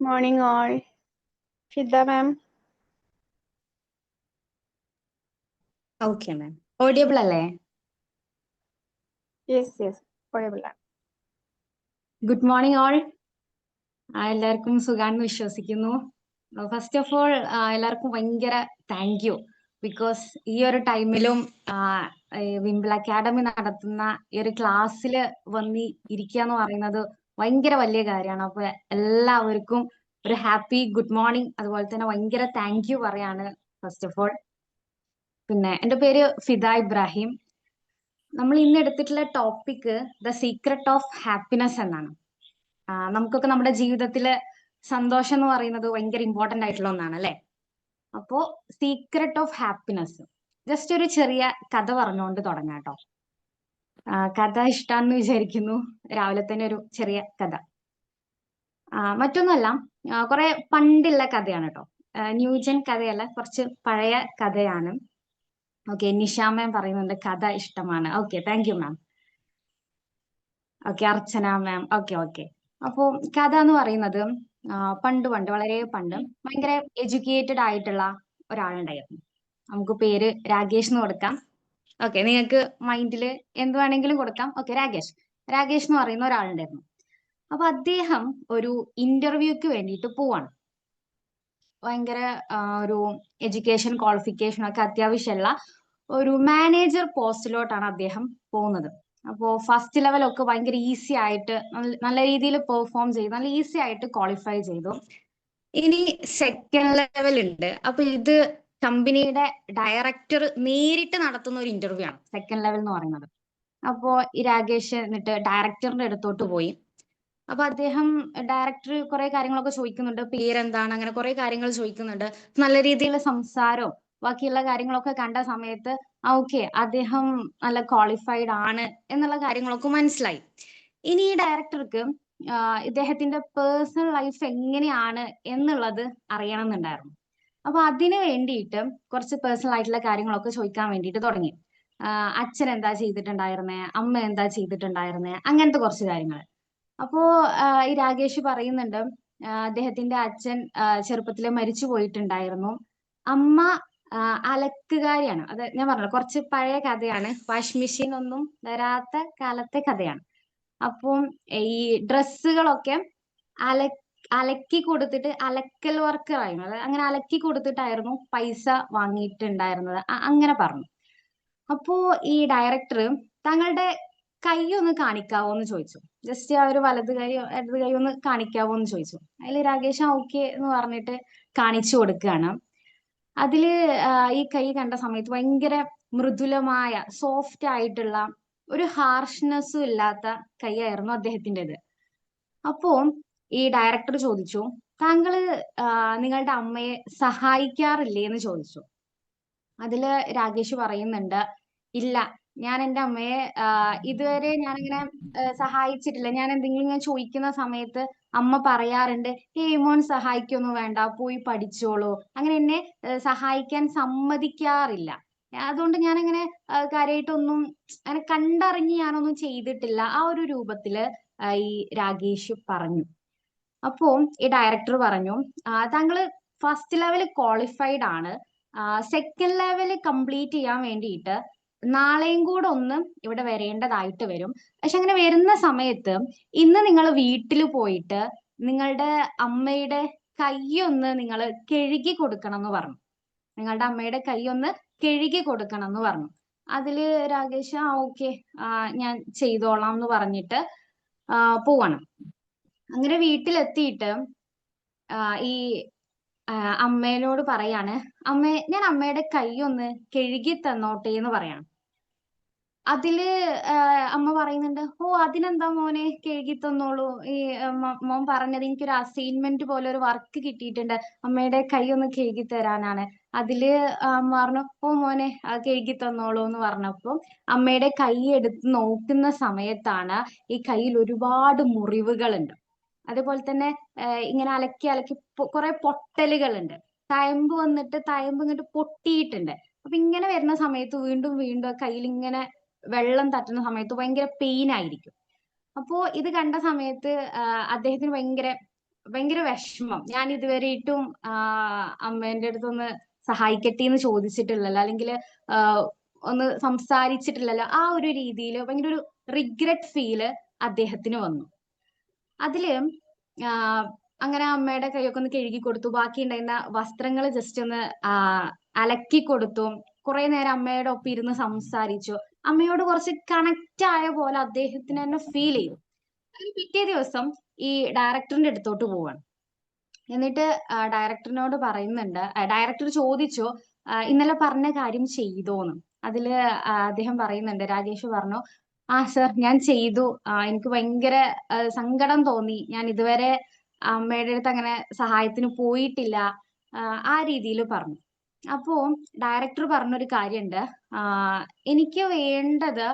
Morning all. Shidda ma'am. Okay ma'am audible അല്ലേ Yes, yes. Audible. ആണ്. Good morning all എല്ലാവർക്കും സുഖാണെന്ന് വിശ്വസിക്കുന്നു ഫസ്റ്റ് ഓഫ് ഓൾ എല്ലാവർക്കും ഭയങ്കര താങ്ക് യു ബിക്കോസ് ഈ ഒരു ടൈമിലും വിംബിൾ അക്കാഡമി നടത്തുന്ന ഈ ഒരു ക്ലാസ്സിൽ വന്നി ഇരിക്കുക എന്ന് പറയുന്നത് ഭയങ്കര വലിയ കാര്യമാണ്. അപ്പൊ എല്ലാവർക്കും ഒരു ഹാപ്പി ഗുഡ് മോർണിംഗ്. അതുപോലെ തന്നെ ഭയങ്കര താങ്ക് യു പറയാണ് ഫസ്റ്റ് ഓഫ് ഓൾ പിന്നെ എന്റെ പേര് ഫിദ ഇബ്രാഹിം. നമ്മൾ ഇന്ന് എടുത്തിട്ടുള്ള topic the secret of happiness എന്നാണ്. നമുക്കൊക്കെ നമ്മുടെ ജീവിതത്തിൽ സന്തോഷം എന്ന് പറയുന്നത് ഭയങ്കര ഇമ്പോർട്ടന്റ് ആയിട്ടുള്ള ഒന്നാണ് അല്ലെ? അപ്പോ സീക്രട്ട് ഓഫ് ഹാപ്പിനെസ് ജസ്റ്റ് ഒരു ചെറിയ കഥ പറഞ്ഞുകൊണ്ട് തുടങ്ങാം കേട്ടോ. ആ, കഥ ഇഷ്ടാന്ന് വിചാരിക്കുന്നു. രാവിലെ തന്നെ ഒരു ചെറിയ കഥ. മറ്റൊന്നുമല്ല കുറെ പണ്ടുള്ള കഥയാണ് കേട്ടോ ന്യൂജൻ കഥയല്ല കുറച്ച് പഴയ കഥയാണ്. ഓക്കെ നിഷാമ പറയുന്നുണ്ട് കഥ ഇഷ്ടമാണ്. Okay thank you ma'am okay Archana ma'am okay okay. അപ്പോ കഥ എന്ന് പറയുന്നത് പണ്ട് പണ്ട് വളരെ പണ്ട് ഭയങ്കര എഡ്യൂക്കേറ്റഡ് ആയിട്ടുള്ള ഒരാളുണ്ടായിരുന്നു. നമുക്ക് പേര് രാകേഷ് എന്ന് കൊടുക്കാം. ഓക്കെ നിങ്ങൾക്ക് മൈൻഡിൽ എന്ത് വേണമെങ്കിലും കൊടുക്കാം. ഓക്കെ രാകേഷ്. രാകേഷ് എന്ന് പറയുന്ന ഒരാളുണ്ടായിരുന്നു. അപ്പൊ അദ്ദേഹം ഒരു ഇന്റർവ്യൂക്ക് വേണ്ടിയിട്ട് പോവാണ്. ഭയങ്കര ഒരു എഡ്യൂക്കേഷൻ ക്വാളിഫിക്കേഷൻ ഒക്കെ അത്യാവശ്യമുള്ള ഒരു മാനേജർ പോസ്റ്റിലോട്ടാണ് അദ്ദേഹം പോകുന്നത്. അപ്പോൾ ഫസ്റ്റ് ലെവലൊക്കെ ഭയങ്കര ഈസി ആയിട്ട് നല്ല- രീതിയിൽ പെർഫോം ചെയ്തു നല്ല ഈസി ആയിട്ട് ക്വാളിഫൈ ചെയ്തു. ഇനി സെക്കൻഡ് ലെവൽ ഉണ്ട്. അപ്പൊ ഇത് കമ്പനിയുടെ ഡയറക്ടർ നേരിട്ട് നടത്തുന്ന ഒരു ഇന്റർവ്യൂ ആണ്. സെക്കൻഡ് ലെവൽ എന്ന് പറയുന്നത്. അപ്പോ ഈ രാകേഷ് എന്നിട്ട് ഡയറക്ടറിന്റെ അടുത്തോട്ട് പോയി. അപ്പൊ അദ്ദേഹം ഡയറക്ടർ കുറെ കാര്യങ്ങളൊക്കെ ചോദിക്കുന്നുണ്ട്. പേരെന്താണ്? അങ്ങനെ കുറെ കാര്യങ്ങൾ ചോദിക്കുന്നുണ്ട്. നല്ല രീതിയിലുള്ള സംസാരവും ബാക്കിയുള്ള കാര്യങ്ങളൊക്കെ കണ്ട സമയത്ത് ആ ഓക്കെ അദ്ദേഹം നല്ല ക്വാളിഫൈഡ് ആണ് എന്നുള്ള കാര്യങ്ങളൊക്കെ മനസ്സിലായി. ഇനി ഈ ഡയറക്ടർക്ക് ഇദ്ദേഹത്തിന്റെ പേഴ്സണൽ ലൈഫ് എങ്ങനെയാണ് എന്നുള്ളത് അറിയണം എന്നുണ്ടായിരുന്നു അപ്പൊ അതിന് വേണ്ടിയിട്ട് കുറച്ച് പേഴ്സണൽ ആയിട്ടുള്ള കാര്യങ്ങളൊക്കെ ചോദിക്കാൻ വേണ്ടിയിട്ട് തുടങ്ങി. അച്ഛൻ എന്താ ചെയ്തിട്ടുണ്ടായിരുന്നേ? അമ്മ എന്താ ചെയ്തിട്ടുണ്ടായിരുന്നേ? അങ്ങനത്തെ കുറച്ച് കാര്യങ്ങൾ. അപ്പോ ഈ രാകേഷ് പറയുന്നുണ്ട് അദ്ദേഹത്തിന്റെ അച്ഛൻ ചെറുപ്പത്തിലെ മരിച്ചു പോയിട്ടുണ്ടായിരുന്നു. അമ്മ അലക്കുകാരിയാണ്. അത് ഞാൻ പറഞ്ഞു കുറച്ച് പഴയ കഥയാണ്. വാഷിംഗ് മെഷീൻ ഒന്നും വരാത്ത കാലത്തെ കഥയാണ്. അപ്പം ഈ ഡ്രസ്സുകളൊക്കെ അല അലക്കി കൊടുത്തിട്ട് അലക്കൽ വർക്കർ ആയിരുന്നു. അത് അങ്ങനെ അലക്കി കൊടുത്തിട്ടായിരുന്നു പൈസ വാങ്ങിയിട്ടുണ്ടായിരുന്നത്. അങ്ങനെ പറഞ്ഞു. അപ്പോ ഈ ഡയറക്ടർ താങ്കളുടെ കൈ ഒന്ന് കാണിക്കാവോ എന്ന് ചോദിച്ചു. ജസ്റ്റ് ആ ഒരു വലത് കൈ ഇടത് കൈ ഒന്ന് കാണിക്കാവോ എന്ന് ചോദിച്ചു. അതിൽ രാകേഷ് ഓക്കെ എന്ന് പറഞ്ഞിട്ട് കാണിച്ചു കൊടുക്കുകയാണ് അതിൽ ഈ കൈ കണ്ട സമയത്ത് ഭയങ്കര മൃദുലമായ സോഫ്റ്റ് ആയിട്ടുള്ള ഒരു ഹാർഷ്നെസ്സും ഇല്ലാത്ത കൈയായിരുന്നു അദ്ദേഹത്തിന്റെത്. അപ്പോ ഈ ഡയറക്ടർ ചോദിച്ചു താങ്കൾ നിങ്ങളുടെ അമ്മയെ സഹായിക്കാറില്ലേ? എന്ന് ചോദിച്ചു. അതിൽ രാകേഷ് പറയുന്നുണ്ട് ഇല്ല ഞാൻ എന്റെ അമ്മയെ ഇതുവരെ ഞാനിങ്ങനെ സഹായിച്ചിട്ടില്ല. ഞാൻ എന്തെങ്കിലും ഇങ്ങനെ ചോദിക്കുന്ന സമയത്ത് അമ്മ പറയാറുണ്ട് ഏ മോൻ സഹായിക്കൊന്നും വേണ്ട പോയി പഠിച്ചോളൂ അങ്ങനെ എന്നെ സഹായിക്കാൻ സമ്മതിക്കാറില്ല. അതുകൊണ്ട് ഞാനങ്ങനെ കാര്യമായിട്ടൊന്നും അങ്ങനെ കണ്ടറിഞ്ഞ് ഞാനൊന്നും ചെയ്തിട്ടില്ല. ആ ഒരു രൂപത്തിൽ ഈ രാകേഷ് പറഞ്ഞു. അപ്പോ ഈ ഡയറക്ടർ പറഞ്ഞു താങ്കൾ ഫസ്റ്റ് ലെവൽ ക്വാളിഫൈഡ് ആണ്. സെക്കൻഡ് ലെവൽ കംപ്ലീറ്റ് ചെയ്യാൻ വേണ്ടിയിട്ട് നാളെയും കൂടെ ഒന്ന് ഇവിടെ വരേണ്ടതായിട്ട് വരും. പക്ഷെ അങ്ങനെ വരുന്ന സമയത്ത് ഇന്ന് നിങ്ങൾ വീട്ടിൽ പോയിട്ട് നിങ്ങളുടെ അമ്മയുടെ കൈയൊന്ന് നിങ്ങൾ കഴുകി കൊടുക്കണം എന്ന് പറഞ്ഞു. നിങ്ങളുടെ അമ്മയുടെ കൈ ഒന്ന് കഴുകി കൊടുക്കണം എന്ന് പറഞ്ഞു. അതിൽ രാകേഷ് ആ ഓക്കെ ഞാൻ ചെയ്തോളാം എന്ന് പറഞ്ഞിട്ട് പോവാണ്. അങ്ങനെ വീട്ടിലെത്തിയിട്ട് ഈ അമ്മേനോട് പറയാണ് അമ്മേ ഞാൻ അമ്മയുടെ കൈ ഒന്ന് കഴുകി തന്നോട്ടെ എന്ന് പറയാണ്. അതിൽ അമ്മ പറയുന്നുണ്ട് ഓ അതിനെന്താ മോനെ കഴുകി തന്നോളൂ? ഈ മോൻ പറഞ്ഞത് എനിക്കൊരു അസൈൻമെന്റ് പോലെ ഒരു വർക്ക് കിട്ടിയിട്ടുണ്ട്. അമ്മയുടെ കൈ ഒന്ന് കഴുകി തരാനാണ്. അതിൽ അമ്മ പറഞ്ഞു ഓ മോനെ കഴുകി തന്നോളൂ എന്ന് പറഞ്ഞപ്പോ അമ്മയുടെ കൈ എടുത്ത് നോക്കുന്ന സമയത്താണ് ഈ കയ്യിൽ ഒരുപാട് മുറിവുകളുണ്ട്. അതേപോലെ തന്നെ ഇങ്ങനെ അലക്കി അലക്കി കുറെ പൊട്ടലുകളുണ്ട്. തയമ്പ് വന്നിട്ട് തയമ്പ് ഇങ്ങോട്ട് പൊട്ടിയിട്ടുണ്ട്. അപ്പൊ ഇങ്ങനെ വരുന്ന സമയത്ത് വീണ്ടും വീണ്ടും കയ്യിൽ ഇങ്ങനെ വെള്ളം തട്ടുന്ന സമയത്ത് ഭയങ്കര പെയിൻ ആയിരിക്കും. അപ്പോ ഇത് കണ്ട സമയത്ത് അദ്ദേഹത്തിന് ഭയങ്കര ഭയങ്കര വിഷമം. ഞാൻ ഇതുവരെയിട്ടും അമ്മേന്റെ അടുത്തൊന്ന് സഹായിക്കട്ടെ എന്ന് ചോദിച്ചിട്ടില്ലല്ലോ. അല്ലെങ്കിൽ ഒന്ന് സംസാരിച്ചിട്ടില്ലല്ലോ. ആ ഒരു രീതിയിൽ ഭയങ്കര ഒരു റിഗ്രറ്റ് ഫീൽ അദ്ദേഹത്തിന് വന്നു. അതിൽ അങ്ങനെ അമ്മയുടെ കൈയൊക്കെ ഒന്ന് കഴുകി കൊടുത്തു. ബാക്കി ഉണ്ടായിരുന്ന വസ്ത്രങ്ങൾ ജസ്റ്റ് ഒന്ന് അലക്കി കൊടുത്തു. കുറെ നേരം അമ്മയുടെ ഒപ്പം ഇരുന്ന് സംസാരിച്ചു. അമ്മയോട് കുറച്ച് കണക്റ്റ് ആയ പോലെ അദ്ദേഹത്തിന് തന്നെ ഫീൽ ചെയ്തു. പിറ്റേ ദിവസം ഈ ഡയറക്ടറിന്റെ അടുത്തോട്ട് പോവാണ്. എന്നിട്ട് ഡയറക്ടറിനോട് പറയുന്നുണ്ട് ഡയറക്ടർ ചോദിച്ചു ഇന്നലെ പറഞ്ഞ കാര്യം ചെയ്തോന്ന്. അതിൽ അദ്ദേഹം പറയുന്നുണ്ട് രാജേഷ് പറഞ്ഞു ആ സർ ഞാൻ ചെയ്തു. എനിക്ക് ഭയങ്കര സങ്കടം തോന്നി. ഞാൻ ഇതുവരെ അമ്മയുടെ അടുത്ത് അങ്ങനെ സഹായത്തിന് പോയിട്ടില്ല ആ, രീതിയിൽ പറഞ്ഞു. അപ്പോ ഡയറക്ടർ പറഞ്ഞൊരു കാര്യമുണ്ട് എനിക്ക് വേണ്ടത്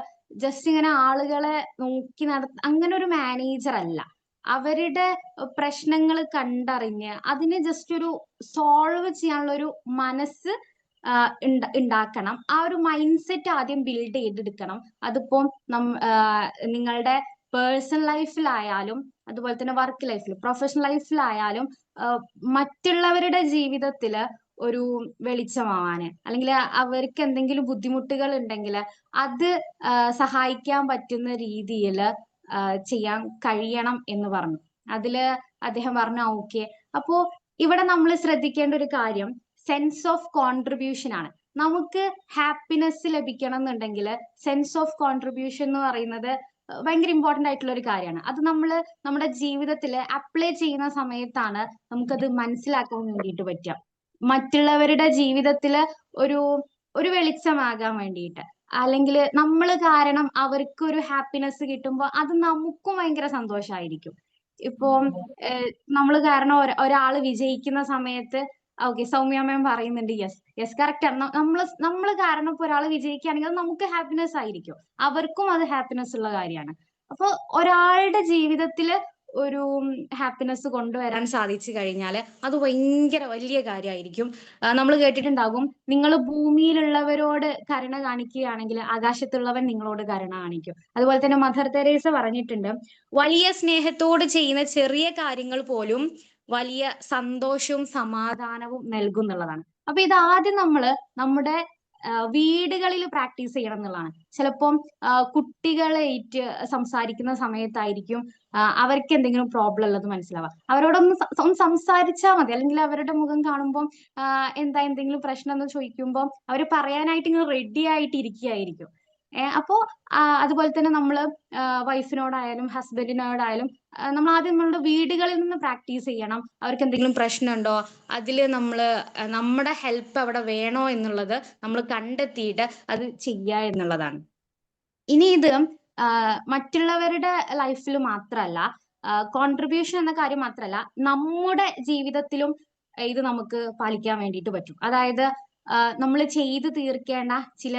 ജസ്റ്റ് ഇങ്ങനെ ആളുകളെ നോക്കി നട അങ്ങനെ ഒരു മാനേജർ അല്ല. അവരുടെ പ്രശ്നങ്ങൾ കണ്ടറിഞ്ഞ് അതിനെ ജസ്റ്റ് ഒരു സോൾവ് ചെയ്യാനുള്ള ഒരു മനസ്സ് ഉണ്ടാക്കണം ആ ഒരു മൈൻഡ് സെറ്റ് ആദ്യം ബിൽഡ് ചെയ്തെടുക്കണം. അതിപ്പോ നിങ്ങളുടെ പേഴ്സണൽ ലൈഫിലായാലും അതുപോലെ തന്നെ വർക്ക് ലൈഫിൽ പ്രൊഫഷണൽ ലൈഫിലായാലും മറ്റുള്ളവരുടെ ജീവിതത്തിൽ ഒരു വെളിച്ചമാവാന് അല്ലെങ്കിൽ അവർക്ക് എന്തെങ്കിലും ബുദ്ധിമുട്ടുകൾ ഉണ്ടെങ്കിൽ അത് സഹായിക്കാൻ പറ്റുന്ന രീതിയിൽ ചെയ്യാൻ കഴിയണം എന്ന് പറഞ്ഞു. അതിൽ അദ്ദേഹം പറഞ്ഞു ഓക്കെ അപ്പോ ഇവിടെ നമ്മൾ ശ്രദ്ധിക്കേണ്ട ഒരു കാര്യം സെൻസ് ഓഫ് കോൺട്രിബ്യൂഷൻ ആണ്. നമുക്ക് ഹാപ്പിനെസ് ലഭിക്കണം എന്നുണ്ടെങ്കിൽ സെൻസ് ഓഫ് കോൺട്രിബ്യൂഷൻ എന്ന് പറയുന്നത് ഭയങ്കര ഇമ്പോർട്ടന്റ് ആയിട്ടുള്ള ഒരു കാര്യമാണ്. അത് നമ്മൾ നമ്മുടെ ജീവിതത്തിൽ അപ്ലൈ ചെയ്യുന്ന സമയത്താണ് നമുക്കത് മനസ്സിലാക്കാൻ വേണ്ടിയിട്ട് പറ്റുക. മറ്റുള്ളവരുടെ ജീവിതത്തിൽ ഒരു ഒരു വെളിച്ചമാകാൻ വേണ്ടിയിട്ട്. അല്ലെങ്കിൽ നമ്മൾ കാരണം അവർക്ക് ഒരു ഹാപ്പിനെസ് കിട്ടുമ്പോൾ അത് നമുക്കും ഭയങ്കര സന്തോഷമായിരിക്കും ഇപ്പോ നമ്മൾ കാരണം ഒരാൾ വിജയിക്കുന്ന സമയത്ത് ഓക്കെ സൗമ്യ മാം പറയുന്നുണ്ട് യെസ് യെസ് കറക്റ്റ് ആണ്. നമ്മൾ നമ്മൾ കാരണം ഇപ്പൊ ഒരാൾ വിജയിക്കുകയാണെങ്കിൽ അത് നമുക്ക് ഹാപ്പിനെസ് ആയിരിക്കും. അവർക്കും അത് ഹാപ്പിനെസ് ഉള്ള കാര്യമാണ്. അപ്പൊ ഒരാളുടെ ജീവിതത്തിൽ ഒരു ഹാപ്പിനെസ് കൊണ്ടുവരാൻ സാധിച്ചു കഴിഞ്ഞാൽ അത് ഭയങ്കര വലിയ കാര്യമായിരിക്കും. നമ്മൾ കേട്ടിട്ടുണ്ടാകും നിങ്ങൾ ഭൂമിയിലുള്ളവരോട് കരുണ കാണിക്കുകയാണെങ്കിൽ ആകാശത്തുള്ളവൻ നിങ്ങളോട് കരുണ കാണിക്കും. അതുപോലെ തന്നെ മദർ തെരേസ പറഞ്ഞിട്ടുണ്ട് വലിയ സ്നേഹത്തോട് ചെയ്യുന്ന ചെറിയ കാര്യങ്ങൾ പോലും വലിയ സന്തോഷവും സമാധാനവും നൽകും എന്നുള്ളതാണ് അപ്പൊ ഇത് ആദ്യം നമ്മൾ നമ്മുടെ വീടുകളിൽ പ്രാക്ടീസ് ചെയ്യണം എന്നുള്ളതാണ്. ചിലപ്പം കുട്ടികളെ കുട്ടികളായിട്ട് സംസാരിക്കുന്ന സമയത്തായിരിക്കും അവർക്ക് എന്തെങ്കിലും പ്രോബ്ലം ഉള്ളത് മനസ്സിലാവുക. അവരോടൊന്ന് ഒന്ന് സംസാരിച്ചാൽ മതി. അല്ലെങ്കിൽ അവരുടെ മുഖം കാണുമ്പോൾ എന്താ എന്തെങ്കിലും പ്രശ്നം എന്ന് ചോദിക്കുമ്പോൾ അവർ പറയാനായിട്ട് ഇങ്ങനെ റെഡി ആയിട്ട് ഇരിക്കുകയായിരിക്കും ഏഹ് അപ്പോ അതുപോലെ തന്നെ നമ്മൾ വൈഫിനോടായാലും ഹസ്ബൻഡിനോടായാലും നമ്മൾ ആദ്യം നമ്മളുടെ വീടുകളിൽ നിന്ന് പ്രാക്ടീസ് ചെയ്യണം. അവർക്ക് എന്തെങ്കിലും പ്രശ്നമുണ്ടോ? അതിൽ നമ്മൾ നമ്മുടെ ഹെൽപ്പ് അവിടെ വേണോ എന്നുള്ളത് നമ്മൾ കണ്ടെത്തിയിട്ട് അത് ചെയ്യുക എന്നുള്ളതാണ്. ഇനി ഇത് മറ്റുള്ളവരുടെ ലൈഫിൽ മാത്രമല്ല കോൺട്രിബ്യൂഷൻ എന്ന കാര്യം മാത്രമല്ല നമ്മുടെ ജീവിതത്തിലും ഇത് നമുക്ക് പാലിക്കാൻ വേണ്ടിയിട്ട് പറ്റും. അതായത് നമ്മൾ ചെയ്തു തീർക്കേണ്ട ചില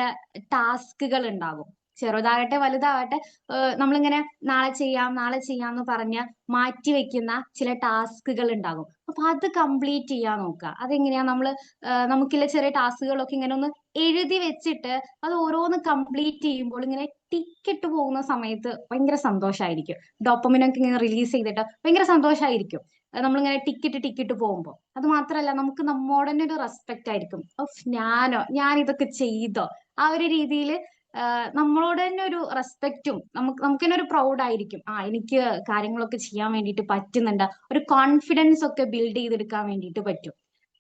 ടാസ്കുകൾ ഉണ്ടാകും. ചെറുതാകട്ടെ വലുതാകട്ടെ ഏഹ് നമ്മളിങ്ങനെ നാളെ ചെയ്യാം നാളെ ചെയ്യാം എന്ന് പറഞ്ഞ് മാറ്റി വെക്കുന്ന ചില ടാസ്കുകൾ ഉണ്ടാകും. അപ്പൊ അത് കംപ്ലീറ്റ് ചെയ്യാൻ നോക്കുക. അതെങ്ങനെയാ? നമ്മൾ നമുക്കില്ല ചെറിയ ടാസ്കുകളൊക്കെ ഇങ്ങനെ ഒന്ന് എഴുതി വെച്ചിട്ട് അത് ഓരോന്ന് കംപ്ലീറ്റ് ചെയ്യുമ്പോൾ ഇങ്ങനെ ടിക്കറ്റ് പോകുന്ന സമയത്ത് ഭയങ്കര സന്തോഷമായിരിക്കും ഡോപ്പമിനൊക്കെ ഇങ്ങനെ റിലീസ് ചെയ്തിട്ട് ഭയങ്കര സന്തോഷമായിരിക്കും നമ്മളിങ്ങനെ ടിക്കറ്റ് ടിക്കറ്റ് പോകുമ്പോൾ അത് മാത്രമല്ല നമുക്ക് നമ്മോട് തന്നെ ഒരു റെസ്പെക്റ്റ് ആയിരിക്കും. ഓഫ് ഞാനോ ഞാൻ ഇതൊക്കെ ചെയ്തോ? ആ ഒരു രീതിയിൽ നമ്മളോട് തന്നെ ഒരു റെസ്പെക്റ്റും നമുക്ക് നമുക്ക് തന്നെ ഒരു പ്രൗഡ് ആയിരിക്കും. ആ എനിക്ക് കാര്യങ്ങളൊക്കെ ചെയ്യാൻ വേണ്ടിയിട്ട് പറ്റുന്നുണ്ട്. ഒരു കോൺഫിഡൻസ് ഒക്കെ ബിൽഡ് ചെയ്തെടുക്കാൻ വേണ്ടിയിട്ട് പറ്റും.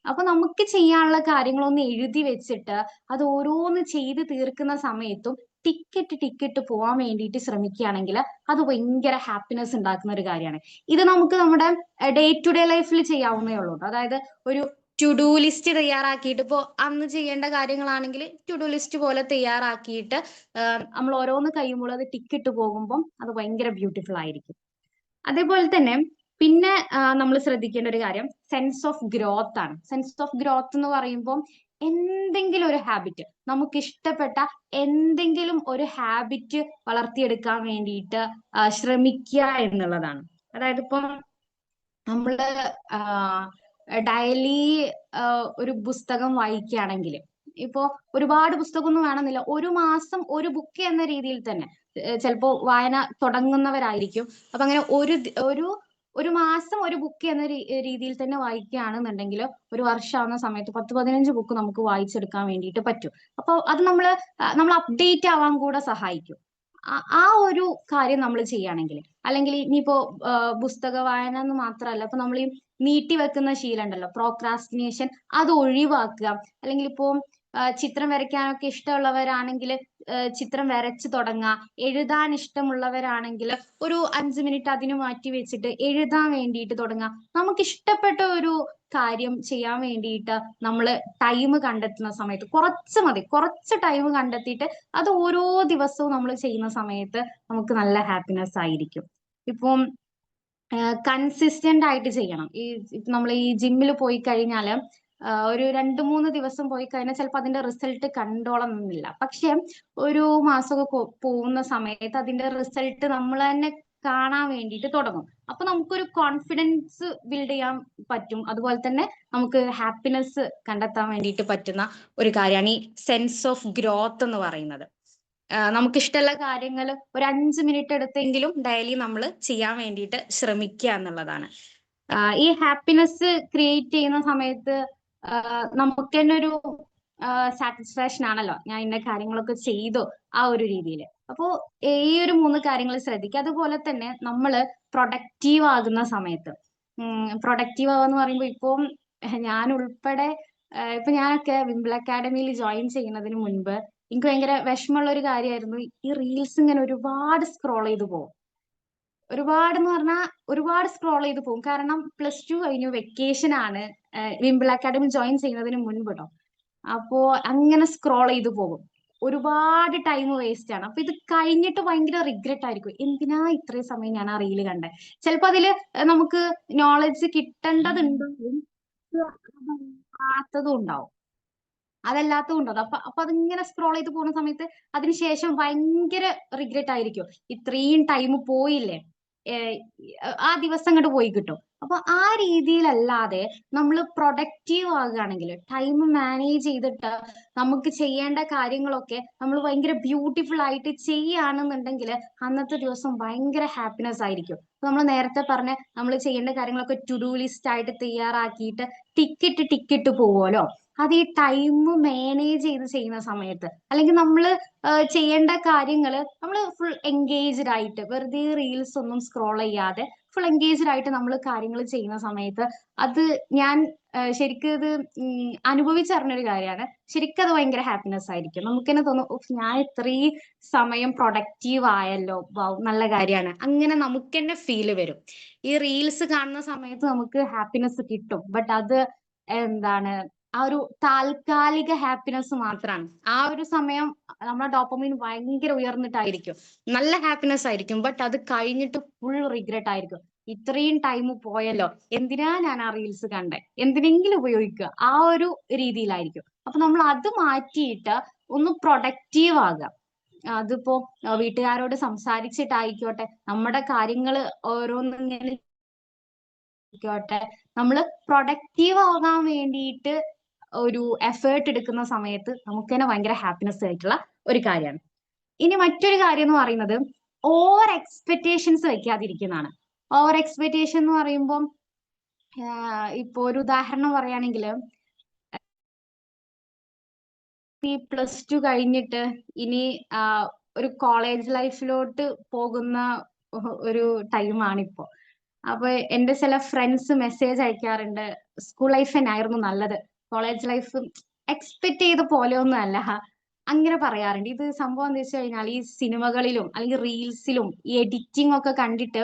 അപ്പൊ നമുക്ക് ചെയ്യാനുള്ള കാര്യങ്ങളൊന്ന് എഴുതി വെച്ചിട്ട് അത് ഓരോന്ന് ചെയ്ത് തീർക്കുന്ന സമയത്തും ടിക്കറ്റ് ടിക്കറ്റ് പോകാൻ വേണ്ടിയിട്ട് ശ്രമിക്കുകയാണെങ്കിൽ അത് ഭയങ്കര ഹാപ്പിനെസ് ഉണ്ടാക്കുന്ന ഒരു കാര്യമാണ്. ഇത് നമുക്ക് നമ്മുടെ ഡേ ടു ഡേ ലൈഫിൽ ചെയ്യാവുന്നേ ഉള്ളൂ അതായത് ഒരു ടു ഡു ലിസ്റ്റ് തയ്യാറാക്കിയിട്ട് ഇപ്പോൾ അന്ന് ചെയ്യേണ്ട കാര്യങ്ങളാണെങ്കിൽ ടു ഡു ലിസ്റ്റ് പോലെ തയ്യാറാക്കിയിട്ട് നമ്മൾ ഓരോന്ന് കഴിയുമ്പോൾ അത് ടിക്കറ്റ് പോകുമ്പം അത് ഭയങ്കര ബ്യൂട്ടിഫുൾ ആയിരിക്കും. അതേപോലെ തന്നെ പിന്നെ നമ്മൾ ശ്രദ്ധിക്കേണ്ട ഒരു കാര്യം സെൻസ് ഓഫ് ഗ്രോത്ത് ആണ്. സെൻസ് ഓഫ് ഗ്രോത്ത് എന്ന് പറയുമ്പോൾ എന്തെങ്കിലും ഒരു ഹാബിറ്റ് നമുക്ക് ഇഷ്ടപ്പെട്ട എന്തെങ്കിലും ഒരു ഹാബിറ്റ് വളർത്തിയെടുക്കാൻ വേണ്ടിയിട്ട് ശ്രമിക്കുക എന്നുള്ളതാണ്. അതായത് ഇപ്പം നമ്മൾ ഡെയിലി ഒരു പുസ്തകം വായിക്കുകയാണെങ്കിൽ ഇപ്പോ ഒരുപാട് പുസ്തകമൊന്നും വേണമെന്നില്ല. ഒരു മാസം ഒരു ബുക്ക് എന്ന രീതിയിൽ തന്നെ ചിലപ്പോ വായന തുടങ്ങുന്നവരായിരിക്കും. അപ്പൊ അങ്ങനെ ഒരു ഒരു ഒരു മാസം ഒരു ബുക്ക് എന്ന രീതിയിൽ തന്നെ വായിക്കുകയാണെന്നുണ്ടെങ്കിൽ ഒരു വർഷമാവുന്ന സമയത്ത് പത്ത് പതിനഞ്ച് ബുക്ക് നമുക്ക് വായിച്ചെടുക്കാൻ വേണ്ടിയിട്ട് പറ്റും. അപ്പോൾ അത് നമ്മൾ നമ്മൾ അപ്ഡേറ്റ് ആവാൻ കൂടെ സഹായിക്കും. ആ- ഒരു കാര്യം നമ്മൾ ചെയ്യുകയാണെങ്കിൽ അല്ലെങ്കിൽ ഇനിയിപ്പോ പുസ്തക വായന എന്ന് മാത്രമല്ല ഇപ്പൊ നമ്മൾ ഈ നീട്ടി വെക്കുന്ന ശീലം ഉണ്ടല്ലോ പ്രോക്രാസ്റ്റിനേഷൻ അത് ഒഴിവാക്കുക. അല്ലെങ്കിൽ ഇപ്പോ ചിത്രം വരയ്ക്കാനൊക്കെ ഇഷ്ടമുള്ളവരാണെങ്കിൽ ചിത്രം വരച്ചു തുടങ്ങുക എഴുതാൻ ഇഷ്ടമുള്ളവരാണെങ്കിൽ ഒരു അഞ്ച് മിനിറ്റ് അതിന് മാറ്റി വെച്ചിട്ട് എഴുതാൻ വേണ്ടിയിട്ട് തുടങ്ങുക നമുക്ക് ഇഷ്ടപ്പെട്ട ഒരു കാര്യം ചെയ്യാൻ വേണ്ടിയിട്ട് നമ്മൾ ടൈം കണ്ടെത്തുന്ന സമയത്ത് കുറച്ച് മതി. കുറച്ച് ടൈം കണ്ടെത്തിയിട്ട് അത് ഓരോ ദിവസവും നമ്മൾ ചെയ്യുന്ന സമയത്ത് നമുക്ക് നല്ല ഹാപ്പിനെസ് ആയിരിക്കും. ഇപ്പം കൺസിസ്റ്റന്റ് ആയിട്ട് ചെയ്യണം. ഈ നമ്മൾ ഈ ജിമ്മിൽ പോയി കഴിഞ്ഞാൽ ഒരു രണ്ട് മൂന്ന് ദിവസം പോയി കഴിഞ്ഞാൽ ചിലപ്പോൾ അതിന്റെ റിസൾട്ട് കണ്ടോളം എന്നില്ല പക്ഷെ ഒരു മാസമൊക്കെ പോകുന്ന സമയത്ത് അതിന്റെ റിസൾട്ട് നമ്മൾ തന്നെ കാണാൻ വേണ്ടിയിട്ട് തുടങ്ങും. അപ്പൊ നമുക്കൊരു കോൺഫിഡൻസ് ബിൽഡ് ചെയ്യാൻ പറ്റും. അതുപോലെ തന്നെ നമുക്ക് ഹാപ്പിനെസ് കണ്ടെത്താൻ വേണ്ടിയിട്ട് പറ്റുന്ന ഒരു കാര്യമാണ് ഈ സെൻസ് ഓഫ് ഗ്രോത്ത് എന്ന് പറയുന്നത്. നമുക്ക് ഇഷ്ടമുള്ള കാര്യങ്ങൾ ഒരു അഞ്ച് മിനിറ്റ് എടുത്തെങ്കിലും ഡെയിലി നമ്മൾ ചെയ്യാൻ വേണ്ടിയിട്ട് ശ്രമിക്കുക എന്നുള്ളതാണ്. ഈ ഹാപ്പിനെസ് ക്രിയേറ്റ് ചെയ്യുന്ന സമയത്ത് നമുക്ക് തന്നെ ഒരു സാറ്റിസ്ഫാക്ഷൻ ആണല്ലോ. ഞാൻ ഇന്ന കാര്യങ്ങളൊക്കെ ചെയ്തു ആ ഒരു രീതിയിൽ അപ്പോ ഈ ഒരു മൂന്ന് കാര്യങ്ങൾ ശ്രദ്ധിക്കുക. അതുപോലെ തന്നെ നമ്മൾ പ്രൊഡക്റ്റീവ് ആകുന്ന സമയത്ത്. പ്രൊഡക്റ്റീവ് ആവുക എന്ന് പറയുമ്പോൾ ഇപ്പോൾ ഞാൻ ഉൾപ്പെടെ ഇപ്പൊ ഞാനൊക്കെ വിംബിൾ അക്കാഡമിയിൽ ജോയിൻ ചെയ്യുന്നതിന് മുൻപ് എനിക്ക് ഭയങ്കര വിഷമമുള്ള ഒരു കാര്യമായിരുന്നു ഈ റീൽസ് ഇങ്ങനെ ഒരുപാട് സ്ക്രോൾ ചെയ്തു പോകും. ഒരുപാട് എന്ന് പറഞ്ഞാൽ ഒരുപാട് സ്ക്രോൾ ചെയ്ത് പോകും കാരണം പ്ലസ് ടു കഴിഞ്ഞു വെക്കേഷൻ ആണ്. വിംബിൾ അക്കാഡമി ജോയിൻ ചെയ്യുന്നതിന് മുൻപ് കേട്ടോ അപ്പോ അങ്ങനെ സ്ക്രോൾ ചെയ്ത് പോകും. ഒരുപാട് ടൈം വേസ്റ്റ് ആണ്. അപ്പൊ ഇത് കഴിഞ്ഞിട്ട് ഭയങ്കര റിഗ്രറ്റ് ആയിരിക്കും. എന്തിനാ ഇത്രയും സമയം ഞാൻ ആ റീൽ കണ്ടേ? ചിലപ്പോ അതിൽ നമുക്ക് നോളജ് കിട്ടേണ്ടതുണ്ടാവും അതല്ലാത്തതും ഉണ്ടാവും. അതല്ലാത്തതും ഉണ്ടാവും. അപ്പൊ അപ്പൊ അതിങ്ങനെ സ്ക്രോൾ ചെയ്ത് പോകുന്ന സമയത്ത് അതിനുശേഷം ഭയങ്കര റിഗ്രറ്റ് ആയിരിക്കും. ഇത്രയും ടൈം പോയില്ലേ? ആ ദിവസം അങ്ങോട്ട് പോയി കിട്ടും. അപ്പൊ ആ രീതിയിലല്ലാതെ നമ്മൾ പ്രൊഡക്റ്റീവ് ആകുകയാണെങ്കിൽ ടൈം മാനേജ് ചെയ്തിട്ട് നമുക്ക് ചെയ്യേണ്ട കാര്യങ്ങളൊക്കെ നമ്മൾ ഭയങ്കര ബ്യൂട്ടിഫുൾ ആയിട്ട് ചെയ്യുകയാണെന്നുണ്ടെങ്കിൽ അന്നത്തെ ദിവസം ഭയങ്കര ഹാപ്പിനെസ് ആയിരിക്കും. നമ്മൾ നേരത്തെ പറഞ്ഞ നമ്മൾ ചെയ്യേണ്ട കാര്യങ്ങളൊക്കെ ടു ഡു ലിസ്റ്റ് ആയിട്ട് തയ്യാറാക്കിയിട്ട് ടിക്കറ്റ് ടിക്കറ്റ് പോവുമല്ലോ അത് ഈ ടൈം മാനേജ് ചെയ്ത് ചെയ്യുന്ന സമയത്ത്. അല്ലെങ്കിൽ നമ്മൾ ചെയ്യേണ്ട കാര്യങ്ങൾ നമ്മൾ ഫുൾ എൻഗേജ്ഡ് ആയിട്ട് വെറുതെ റീൽസ് ഒന്നും സ്ക്രോൾ ചെയ്യാതെ ഫുൾ എൻഗേജ്ഡ് ആയിട്ട് നമ്മൾ കാര്യങ്ങൾ ചെയ്യുന്ന സമയത്ത് അത് ഞാൻ ശരിക്കും ഇത് അനുഭവിച്ചറിഞ്ഞൊരു കാര്യമാണ്. ശരിക്കും അത് ഭയങ്കര ഹാപ്പിനെസ് ആയിരിക്കും. നമുക്ക് തന്നെ തോന്നും ഞാൻ ഇത്രയും സമയം പ്രൊഡക്റ്റീവ് ആയല്ലോ. നല്ല കാര്യമാണ്. അങ്ങനെ നമുക്ക് തന്നെ ഫീൽ വരും. ഈ റീൽസ് കാണുന്ന സമയത്ത് നമുക്ക് ഹാപ്പിനെസ് കിട്ടും. ബട്ട് അത് എന്താണ് ആ ഒരു താൽക്കാലിക ഹാപ്പിനെസ് മാത്രമാണ് ആ ഒരു സമയം നമ്മുടെ ഡോപ്പമീൻ ഭയങ്കര ഉയർന്നിട്ടായിരിക്കും. നല്ല ഹാപ്പിനെസ് ആയിരിക്കും ബട്ട് അത് കഴിഞ്ഞിട്ട് ഫുൾ റിഗ്രറ്റ് ആയിരിക്കും. ഇത്രയും ടൈം പോയല്ലോ എന്തിനാ ഞാൻ ആ റീൽസ് കണ്ടേ? എന്തിനെങ്കിലും ഉപയോഗിക്കുക. ആ ഒരു രീതിയിലായിരിക്കും. അപ്പൊ നമ്മൾ അത് മാറ്റിയിട്ട് ഒന്ന് പ്രൊഡക്റ്റീവ് ആകുക അതിപ്പോ വീട്ടുകാരോട് സംസാരിച്ചിട്ടായിക്കോട്ടെ നമ്മുടെ കാര്യങ്ങൾ ഓരോന്നിങ്ങനെ ആയിക്കോട്ടെ നമ്മൾ പ്രൊഡക്റ്റീവ് ആകാൻ വേണ്ടിയിട്ട് ഒരു എഫേർട്ട് എടുക്കുന്ന സമയത്ത് നമുക്ക് തന്നെ ഭയങ്കര ഹാപ്പിനെസ് ആയിട്ടുള്ള ഒരു കാര്യമാണ്. ഇനി മറ്റൊരു കാര്യം എന്ന് പറയുന്നത് ഓവർ എക്സ്പെക്ടേഷൻസ് വെക്കാതിരിക്കുന്നതാണ് ഓവർ എക്സ്പെക്ടേഷൻ എന്ന് പറയുമ്പോൾ ഇപ്പോ ഒരു ഉദാഹരണം പറയുകയാണെങ്കിൽ പ്ലസ് ടു കഴിഞ്ഞിട്ട് ഇനി ഒരു കോളേജ് ലൈഫിലോട്ട് പോകുന്ന ഒരു ടൈമാണ് ഇപ്പോ. അപ്പൊ എന്റെ ചില ഫ്രണ്ട്സ് മെസ്സേജ് അയക്കാറുണ്ട് സ്കൂൾ ലൈഫ് തന്നെയായിരുന്നു നല്ലത്. കോളേജ് ലൈഫ് എക്സ്പെക്ട് ചെയ്ത പോലെ ഒന്നും അല്ല അങ്ങനെ പറയാറുണ്ട്. ഇത് സംഭവം എന്താ വെച്ച് കഴിഞ്ഞാൽ ഈ സിനിമകളിലും അല്ലെങ്കിൽ റീൽസിലും ഈ എഡിറ്റിംഗ് ഒക്കെ കണ്ടിട്ട്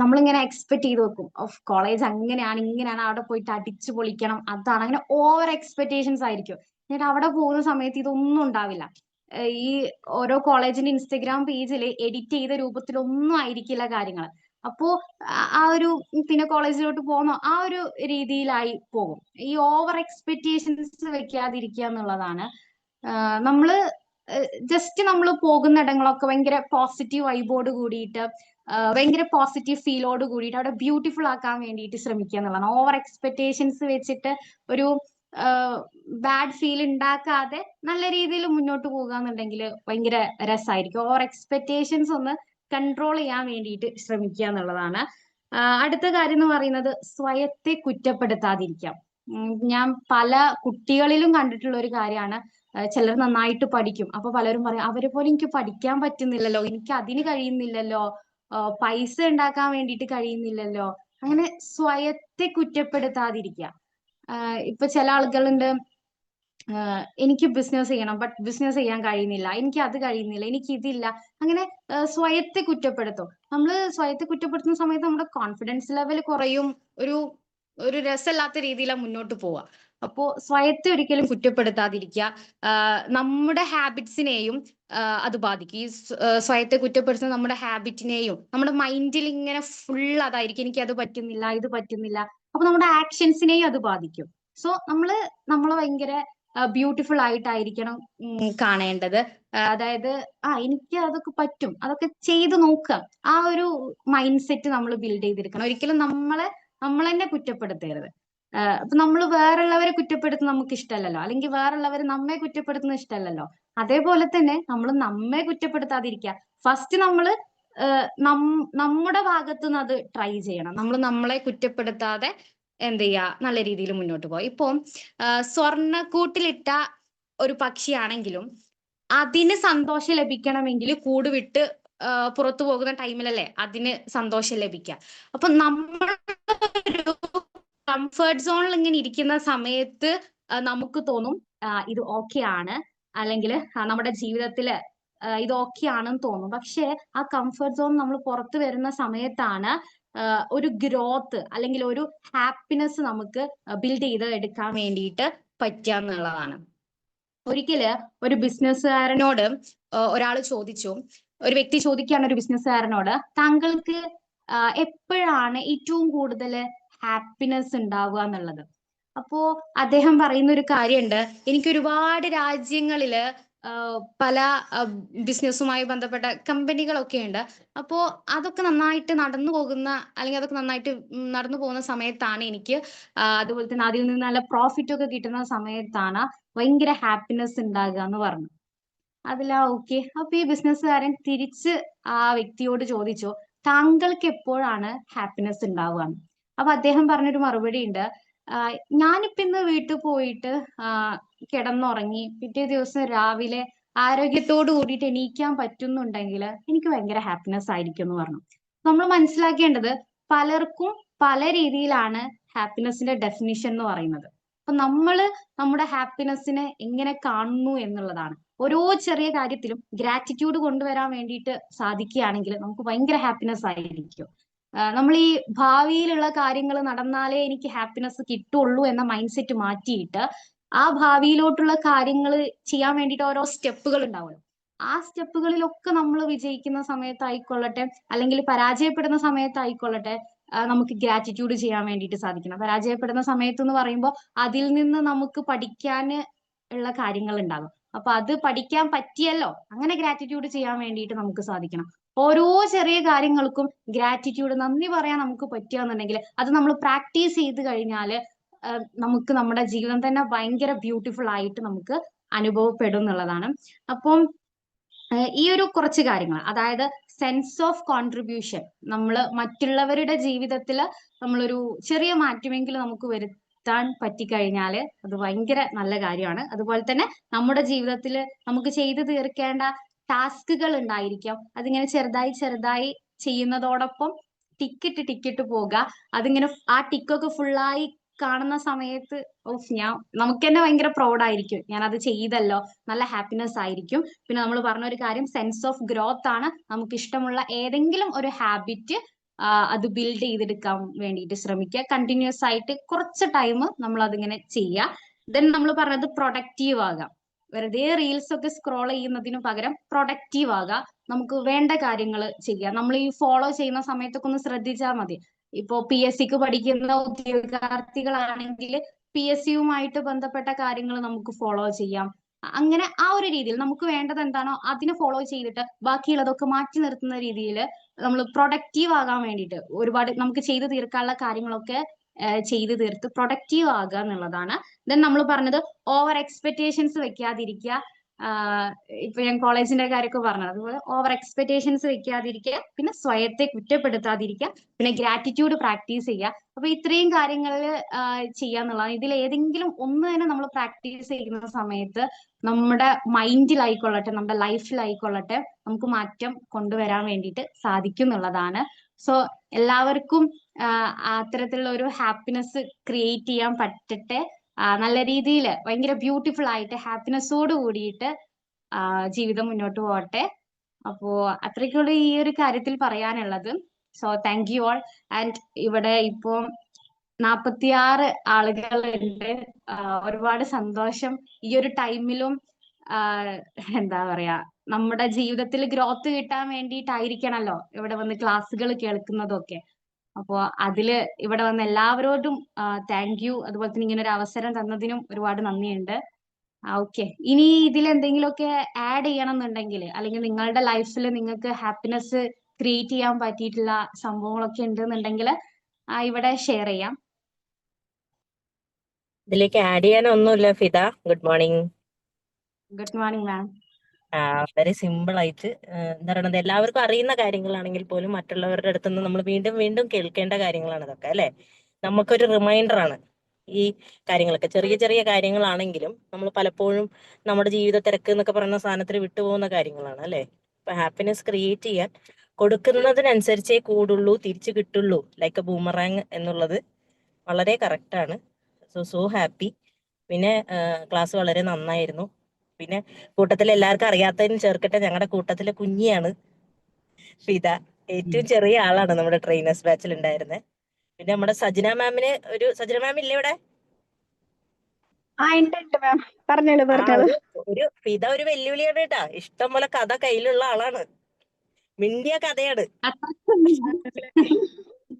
നമ്മളിങ്ങനെ എക്സ്പെക്ട് ചെയ്ത് വെക്കും. ഓഫ് കോളേജ് അങ്ങനെയാണ് ഇങ്ങനെയാണ്. അവിടെ പോയിട്ട് അടിച്ചു പൊളിക്കണം. അതാണ്. അങ്ങനെ ഓവർ എക്സ്പെക്ടേഷൻസ് ആയിരിക്കും. എന്നിട്ട് അവിടെ പോകുന്ന സമയത്ത് ഇതൊന്നും ഉണ്ടാവില്ല. ഈ ഓരോ കോളേജിന്റെ ഇൻസ്റ്റഗ്രാം പേജിൽ എഡിറ്റ് ചെയ്ത രൂപത്തിലൊന്നും ആയിരിക്കില്ല കാര്യങ്ങൾ അപ്പോ ആ- ഒരു പിന്നെ കോളേജിലോട്ട് പോകുന്ന ആ ഒരു രീതിയിലായി പോകും. ഈ ഓവർ എക്സ്പെക്ടേഷൻസ് വെക്കാതിരിക്കുക എന്നുള്ളതാണ്. നമ്മൾ ജസ്റ്റ് നമ്മൾ പോകുന്ന ഇടങ്ങളൊക്കെ ഭയങ്കര പോസിറ്റീവ് വൈബോട് കൂടിയിട്ട് ഭയങ്കര പോസിറ്റീവ് ഫീലോട് കൂടിയിട്ട് അവിടെ ബ്യൂട്ടിഫുൾ ആക്കാൻ വേണ്ടിയിട്ട് ശ്രമിക്കുക എന്നുള്ളതാണ്. ഓവർ എക്സ്പെക്ടേഷൻസ് വെച്ചിട്ട് ഒരു ബാഡ് ഫീൽ ഉണ്ടാക്കാതെ നല്ല രീതിയിൽ മുന്നോട്ട് പോകുക എന്നുണ്ടെങ്കിൽ ഭയങ്കര രസമായിരിക്കും ഓവർ എക്സ്പെക്ടേഷൻസ് ഒന്ന് കൺട്രോൾ ചെയ്യാൻ വേണ്ടിയിട്ട് ശ്രമിക്കുക എന്നുള്ളതാണ്. അടുത്ത കാര്യം എന്ന് പറയുന്നത് സ്വയത്തെ കുറ്റപ്പെടുത്താതിരിക്കാം. ഞാൻ പല കുട്ടികളിലും കണ്ടിട്ടുള്ള ഒരു കാര്യമാണ്. ചിലർ നന്നായിട്ട് പഠിക്കും. അപ്പൊ പലരും പറയും അവരെ പോലെ എനിക്ക് പഠിക്കാൻ പറ്റുന്നില്ലല്ലോ. എനിക്ക് അതിന് കഴിയുന്നില്ലല്ലോ. പൈസ ഉണ്ടാക്കാൻ വേണ്ടിയിട്ട് കഴിയുന്നില്ലല്ലോ. അങ്ങനെ സ്വയത്തെ കുറ്റപ്പെടുത്താതിരിക്കുക. ഇപ്പൊ ചില ആളുകളുണ്ട് എനിക്ക് ബിസിനസ് ചെയ്യണം ബട്ട് ബിസിനസ് ചെയ്യാൻ കഴിയുന്നില്ല. എനിക്ക് അത് കഴിയുന്നില്ല എനിക്ക് ഇതില്ല. അങ്ങനെ സ്വയത്തെ കുറ്റപ്പെടുത്തും. നമ്മൾ സ്വയത്തെ കുറ്റപ്പെടുത്തുന്ന സമയത്ത് നമ്മുടെ കോൺഫിഡൻസ് ലെവൽ കുറയും. ഒരു ഒരു രസമില്ലാത്ത രീതിയിലാണ് മുന്നോട്ട് പോവുക. അപ്പോ സ്വയത്തെ ഒരിക്കലും കുറ്റപ്പെടുത്താതിരിക്കുക. നമ്മുടെ ഹാബിറ്റ്സിനെയും അത് ബാധിക്കും. ഈ സ്വയത്തെ കുറ്റപ്പെടുത്തുന്ന നമ്മുടെ ഹാബിറ്റിനെയും നമ്മുടെ മൈൻഡിൽ ഇങ്ങനെ ഫുൾ അതായിരിക്കും. എനിക്ക് അത് പറ്റുന്നില്ല ഇത് പറ്റുന്നില്ല. അപ്പൊ നമ്മുടെ ആക്ഷൻസിനെയും അത് ബാധിക്കും. സോ നമ്മൾ നമ്മളെ ഭയങ്കര ബ്യൂട്ടിഫുൾ ആയിട്ടായിരിക്കണം കാണേണ്ടത്. അതായത് ആ എനിക്ക് അതൊക്കെ പറ്റും. അതൊക്കെ ചെയ്ത് നോക്കുക. ആ ഒരു മൈൻഡ് സെറ്റ് നമ്മൾ ബിൽഡ് ചെയ്തിരിക്കണം. ഒരിക്കലും നമ്മളെ നമ്മൾ തന്നെ കുറ്റപ്പെടുത്തരുത് അപ്പൊ നമ്മൾ വേറുള്ളവരെ കുറ്റപ്പെടുത്തുന്ന നമുക്ക് ഇഷ്ടമല്ലല്ലോ അല്ലെങ്കിൽ വേറുള്ളവർ നമ്മെ കുറ്റപ്പെടുത്തുന്ന ഇഷ്ടമല്ലല്ലോ. അതേപോലെ തന്നെ നമ്മൾ നമ്മെ കുറ്റപ്പെടുത്താതിരിക്കുക. ഫസ്റ്റ് നമ്മൾ നമ്മുടെ ഭാഗത്തുനിന്ന് അത് ട്രൈ ചെയ്യണം. നമ്മൾ നമ്മളെ കുറ്റപ്പെടുത്താതെ എന്ത് ചെയ്യുക നല്ല രീതിയിൽ മുന്നോട്ട് പോകും ഇപ്പൊ സ്വർണക്കൂട്ടിലിട്ട ഒരു പക്ഷിയാണെങ്കിലും അതിന് സന്തോഷം ലഭിക്കണമെങ്കിൽ കൂട് വിട്ട് പുറത്തു പോകുന്ന ടൈമിലല്ലേ അതിന് സന്തോഷം ലഭിക്കുക അപ്പൊ നമ്മൾ ഒരു കംഫർട്ട് സോണിൽ ഇങ്ങനെ ഇരിക്കുന്ന സമയത്ത് നമുക്ക് തോന്നും ഇത് ഓക്കെ ആണ് അല്ലെങ്കിൽ നമ്മുടെ ജീവിതത്തിൽ ഇത് ഓക്കെ ആണെന്ന് തോന്നും. പക്ഷെ ആ കംഫർട്ട് സോൺ നമ്മൾ പുറത്തു വരുന്ന സമയത്താണ് ഒരു ഗ്രോത്ത് അല്ലെങ്കിൽ ഒരു ഹാപ്പിനെസ് നമുക്ക് ബിൽഡ് ചെയ്ത് എടുക്കാൻ വേണ്ടിയിട്ട് പറ്റുക എന്നുള്ളതാണ്. ഒരിക്കൽ ഒരു ബിസിനസ്സുകാരനോട് ഒരാൾ ചോദിച്ചു. ഒരു വ്യക്തി ചോദിക്കുകയാണ് ഒരു ബിസിനസ്സുകാരനോട് താങ്കൾക്ക് എപ്പോഴാണ് ഏറ്റവും കൂടുതൽ ഹാപ്പിനെസ് ഉണ്ടാവുക എന്നുള്ളത്? അപ്പോ അദ്ദേഹം പറയുന്ന ഒരു കാര്യമുണ്ട്. എനിക്ക് ഒരുപാട് രാജ്യങ്ങളിൽ പല ബിസിനസ്സുമായി ബന്ധപ്പെട്ട കമ്പനികളൊക്കെ ഉണ്ട് അപ്പോ അതൊക്കെ നന്നായിട്ട് നടന്നു പോകുന്ന അല്ലെങ്കിൽ അതൊക്കെ നന്നായിട്ട് നടന്നു പോകുന്ന സമയത്താണ് എനിക്ക് അതുപോലെ തന്നെ അതിൽ നിന്ന് നല്ല പ്രോഫിറ്റ് ഒക്കെ കിട്ടുന്ന സമയത്താണ് ഭയങ്കര ഹാപ്പിനെസ് ഉണ്ടാകുക എന്ന് പറഞ്ഞു അതിലാ ഓക്കെ അപ്പൊ ഈ ബിസിനസ്സുകാരൻ തിരിച്ച് ആ വ്യക്തിയോട് ചോദിച്ചു താങ്കൾക്ക് എപ്പോഴാണ് ഹാപ്പിനെസ് ഉണ്ടാവുക എന്ന്?" അപ്പൊ അദ്ദേഹം പറഞ്ഞൊരു മറുപടി ഉണ്ട് ആഹ് ഞാനിപ്പോ ഇന്ന് വീട്ടിൽ പോയിട്ട് കിടന്നുറങ്ങി. പിറ്റേ ദിവസം രാവിലെ ആരോഗ്യത്തോട് കൂടിയിട്ട് എണീക്കാൻ പറ്റുന്നുണ്ടെങ്കിൽ എനിക്ക് ഭയങ്കര ഹാപ്പിനെസ് ആയിരിക്കും എന്ന് പറഞ്ഞു. നമ്മൾ മനസ്സിലാക്കേണ്ടത് പലർക്കും പല രീതിയിലാണ് ഹാപ്പിനെസിന്റെ ഡെഫിനിഷൻ എന്ന് പറയുന്നത്. അപ്പൊ നമ്മൾ നമ്മുടെ ഹാപ്പിനെസ്സിനെ എങ്ങനെ കാണുന്നു എന്നുള്ളതാണ്. ഓരോ ചെറിയ കാര്യത്തിലും ഗ്രാറ്റിറ്റ്യൂഡ് കൊണ്ടുവരാൻ വേണ്ടിയിട്ട് സാധിക്കുകയാണെങ്കിൽ നമുക്ക് ഭയങ്കര ഹാപ്പിനെസ് ആയിരിക്കും. നമ്മൾ ഈ ഭാവിയിലുള്ള കാര്യങ്ങൾ നടന്നാലേ എനിക്ക് ഹാപ്പിനെസ് കിട്ടുള്ളൂ എന്ന മൈൻഡ് സെറ്റ് മാറ്റിയിട്ട് ആ ഭാവിയിലോട്ടുള്ള കാര്യങ്ങൾ ചെയ്യാൻ വേണ്ടിയിട്ട് ഓരോ സ്റ്റെപ്പുകൾ ഉണ്ടാവുമല്ലോ ആ സ്റ്റെപ്പുകളിലൊക്കെ നമ്മൾ വിജയിക്കുന്ന സമയത്തായിക്കൊള്ളട്ടെ അല്ലെങ്കിൽ പരാജയപ്പെടുന്ന സമയത്തായിക്കൊള്ളട്ടെ നമുക്ക് ഗ്രാറ്റിറ്റ്യൂഡ് ചെയ്യാൻ വേണ്ടിയിട്ട് സാധിക്കണം. പരാജയപ്പെടുന്ന സമയത്ത് എന്ന് പറയുമ്പോൾ അതിൽ നിന്ന് നമുക്ക് പഠിക്കാൻ ഉള്ള കാര്യങ്ങൾ ഉണ്ടാകും. അപ്പൊ അത് പഠിക്കാൻ പറ്റിയല്ലോ അങ്ങനെ ഗ്രാറ്റിറ്റ്യൂഡ് ചെയ്യാൻ വേണ്ടിയിട്ട് നമുക്ക് സാധിക്കണം. ഓരോ ചെറിയ കാര്യങ്ങൾക്കും ഗ്രാറ്റിറ്റ്യൂഡ് നന്ദി പറയാൻ നമുക്ക് പറ്റുകയെന്നുണ്ടെങ്കിൽ അത് നമ്മൾ പ്രാക്ടീസ് ചെയ്ത് കഴിഞ്ഞാൽ നമുക്ക് നമ്മുടെ ജീവിതം തന്നെ ഭയങ്കര ബ്യൂട്ടിഫുൾ ആയിട്ട് നമുക്ക് അനുഭവപ്പെടും എന്നുള്ളതാണ്. അപ്പം ഈ ഒരു കുറച്ച് കാര്യങ്ങൾ. അതായത് സെൻസ് ഓഫ് കോൺട്രിബ്യൂഷൻ നമ്മൾ മറ്റുള്ളവരുടെ ജീവിതത്തിൽ നമ്മളൊരു ചെറിയ മാറ്റമെങ്കിലും നമുക്ക് വരുത്താൻ പറ്റിക്കഴിഞ്ഞാൽ അത് ഭയങ്കര നല്ല കാര്യമാണ്. അതുപോലെ തന്നെ നമ്മുടെ ജീവിതത്തിൽ നമുക്ക് ചെയ്തു തീർക്കേണ്ട ടാസ്കുകൾ ഉണ്ടായിരിക്കാം. അതിങ്ങനെ ചെറുതായി ചെറുതായി ചെയ്യുന്നതോടൊപ്പം ടിക്കറ്റ് ടിക്കറ്റ് പോകുക അതിങ്ങനെ ആ ടിക്കൊക്കെ ഫുള്ളായി കാണുന്ന സമയത്ത് ഓഫ് ഞാൻ നമുക്ക് തന്നെ ഭയങ്കര പ്രൗഡായിരിക്കും ഞാൻ അത് ചെയ്തല്ലോ. നല്ല ഹാപ്പിനെസ് ആയിരിക്കും. പിന്നെ നമ്മൾ പറഞ്ഞ ഒരു കാര്യം സെൻസ് ഓഫ് ഗ്രോത്ത് ആണ്. നമുക്ക് ഇഷ്ടമുള്ള ഏതെങ്കിലും ഒരു ഹാബിറ്റ് അത് ബിൽഡ് ചെയ്തെടുക്കാൻ വേണ്ടിയിട്ട് ശ്രമിക്കുക. കണ്ടിന്യൂസ് ആയിട്ട് കുറച്ച് ടൈം നമ്മൾ അതിങ്ങനെ ചെയ്യുക. ദെൻ നമ്മൾ പറഞ്ഞത് പ്രൊഡക്റ്റീവ് ആകാം. വെറുതെ റീൽസ് ഒക്കെ സ്ക്രോൾ ചെയ്യുന്നതിന് പകരം പ്രൊഡക്റ്റീവ് ആകുക നമുക്ക് വേണ്ട കാര്യങ്ങൾ ചെയ്യാം. നമ്മൾ ഈ ഫോളോ ചെയ്യുന്ന സമയത്തൊക്കെ ഒന്ന് ശ്രദ്ധിച്ചാൽ മതി. ഇപ്പോ പി എസ് സിക്ക് പഠിക്കുന്ന ഉദ്യോഗാർത്ഥികളാണെങ്കിൽ പി എസ് സിയുമായിട്ട് ബന്ധപ്പെട്ട കാര്യങ്ങൾ നമുക്ക് ഫോളോ ചെയ്യാം. അങ്ങനെ ആ ഒരു രീതിയിൽ നമുക്ക് വേണ്ടത് എന്താണോ അതിനെ ഫോളോ ചെയ്തിട്ട് ബാക്കിയുള്ളതൊക്കെ മാറ്റി നിർത്തുന്ന രീതിയിൽ നമ്മൾ പ്രൊഡക്റ്റീവ് ആകാൻ വേണ്ടിയിട്ട് ഒരുപാട് നമുക്ക് ചെയ്തു തീർക്കാനുള്ള കാര്യങ്ങളൊക്കെ ചെയ്തു തീർത്ത് പ്രൊഡക്റ്റീവ് ആകുക എന്നുള്ളതാണ്. ദെൻ നമ്മൾ പറഞ്ഞത് ഓവർ എക്സ്പെക്ടേഷൻസ് വെക്കാതിരിക്കുക ഇപ്പൊ ഞാൻ കോളേജിന്റെ കാര്യമൊക്കെ പറഞ്ഞത്. അതുപോലെ ഓവർ എക്സ്പെക്ടേഷൻസ് വെക്കാതിരിക്കുക പിന്നെ സ്വയത്തെ കുറ്റപ്പെടുത്താതിരിക്കുക പിന്നെ ഗ്രാറ്റിറ്റ്യൂഡ് പ്രാക്ടീസ് ചെയ്യുക. അപ്പൊ ഇത്രയും കാര്യങ്ങൾ ചെയ്യാന്നുള്ളതാണ് ഇതിൽ ഏതെങ്കിലും ഒന്ന് തന്നെ നമ്മൾ പ്രാക്ടീസ് ചെയ്യുന്ന സമയത്ത് നമ്മുടെ മൈൻഡിലായിക്കൊള്ളട്ടെ നമ്മുടെ ലൈഫിലായിക്കൊള്ളട്ടെ നമുക്ക് മാറ്റം കൊണ്ടുവരാൻ വേണ്ടിയിട്ട് സാധിക്കും എന്നുള്ളതാണ്. സോ എല്ലാവർക്കും അത്തരത്തിലുള്ള ഒരു ഹാപ്പിനെസ് ക്രിയേറ്റ് ചെയ്യാൻ പറ്റട്ടെ. നല്ല രീതിയിൽ ഭയങ്കര ബ്യൂട്ടിഫുൾ ആയിട്ട് ഹാപ്പിനെസ്സോട് കൂടിയിട്ട് ജീവിതം മുന്നോട്ട് പോകട്ടെ. അപ്പോ അത്രയ്ക്കുള്ള ഈ ഒരു കാര്യത്തിൽ പറയാനുള്ളത്. So thank you all and ഇവിടെ ഇപ്പോ നാപ്പത്തിയാറ് ആളുകളുണ്ട്. ഒരുപാട് സന്തോഷം. ഈ ഒരു ടൈമിലും എന്താ പറയാ നമ്മുടെ ജീവിതത്തിൽ ഗ്രോത്ത് കിട്ടാൻ വേണ്ടിയിട്ടായിരിക്കണല്ലോ ഇവിടെ വന്ന് ക്ലാസ്സുകൾ കേൾക്കുന്നതൊക്കെ. അപ്പോ അതിൽ ഇവിടെ വന്ന എല്ലാവരോടും താങ്ക് യു അതുപോലെ തന്നെ ഇങ്ങനെ ഒരു അവസരം തന്നതിനും ഒരുപാട് നന്ദിയുണ്ട്. ഓക്കെ ഇനി ഇതിൽ എന്തെങ്കിലുമൊക്കെ ആഡ് ചെയ്യണം എന്നുണ്ടെങ്കിൽ അല്ലെങ്കിൽ നിങ്ങളുടെ ലൈഫിൽ നിങ്ങൾക്ക് ഹാപ്പിനെസ് ക്രിയേറ്റ് ചെയ്യാൻ പറ്റിയിട്ടുള്ള സംഭവങ്ങളൊക്കെ ഉണ്ടെന്നുണ്ടെങ്കിൽ ഇവിടെ ഷെയർ ചെയ്യാം. ഇതിലേക്ക് add ചെയ്യാനൊന്നുമില്ല Fida. Good morning good morning ma'am വളരെ സിമ്പിൾ ആയിട്ട് എന്താ പറയുന്നത് എല്ലാവർക്കും അറിയുന്ന കാര്യങ്ങളാണെങ്കിൽ പോലും മറ്റുള്ളവരുടെ അടുത്ത് നിന്ന് നമ്മൾ വീണ്ടും വീണ്ടും കേൾക്കേണ്ട കാര്യങ്ങളാണ് ഇതൊക്കെ അല്ലെ? നമുക്കൊരു റിമൈൻഡർ ആണ് ഈ കാര്യങ്ങളൊക്കെ. ചെറിയ ചെറിയ കാര്യങ്ങളാണെങ്കിലും നമ്മൾ പലപ്പോഴും നമ്മുടെ ജീവിത തിരക്ക് എന്നൊക്കെ പറയുന്ന സാധനത്തിൽ വിട്ടുപോകുന്ന കാര്യങ്ങളാണ് അല്ലെ? ഇപ്പൊ ഹാപ്പിനെസ് ക്രിയേറ്റ് ചെയ്യാൻ കൊടുക്കുന്നതിനനുസരിച്ചേ കൂടുള്ളൂ തിരിച്ചു കിട്ടുള്ളൂ ലൈക്ക് എ ബൂമറാങ് എന്നുള്ളത് വളരെ കറക്റ്റ് ആണ്. സോ സോ ഹാപ്പി പിന്നെ ക്ലാസ് വളരെ നന്നായിരുന്നു. പിന്നെ കൂട്ടത്തിൽ എല്ലാവർക്കും അറിയാത്തതിന് ചേർക്കട്ടെ ഞങ്ങളുടെ കൂട്ടത്തിലെ കുഞ്ഞിയാണ് ഫിദ ഏറ്റവും ചെറിയ ആളാണ് നമ്മുടെ ട്രെയിനേഴ്സ് ബാച്ചിൽ ഉണ്ടായിരുന്നത് പിന്നെ നമ്മുടെ സജന മാമിന് ഒരു സജന മാം ഇല്ലേ ഇവിടെ? ഒരു ഫിദ ഒരു വെല്ലുവിളിയാണ് കേട്ടാ. ഇഷ്ടം പോലെ കഥ കയ്യിലുള്ള ആളാണ്. മിണ്ടിയ കഥയാണ്.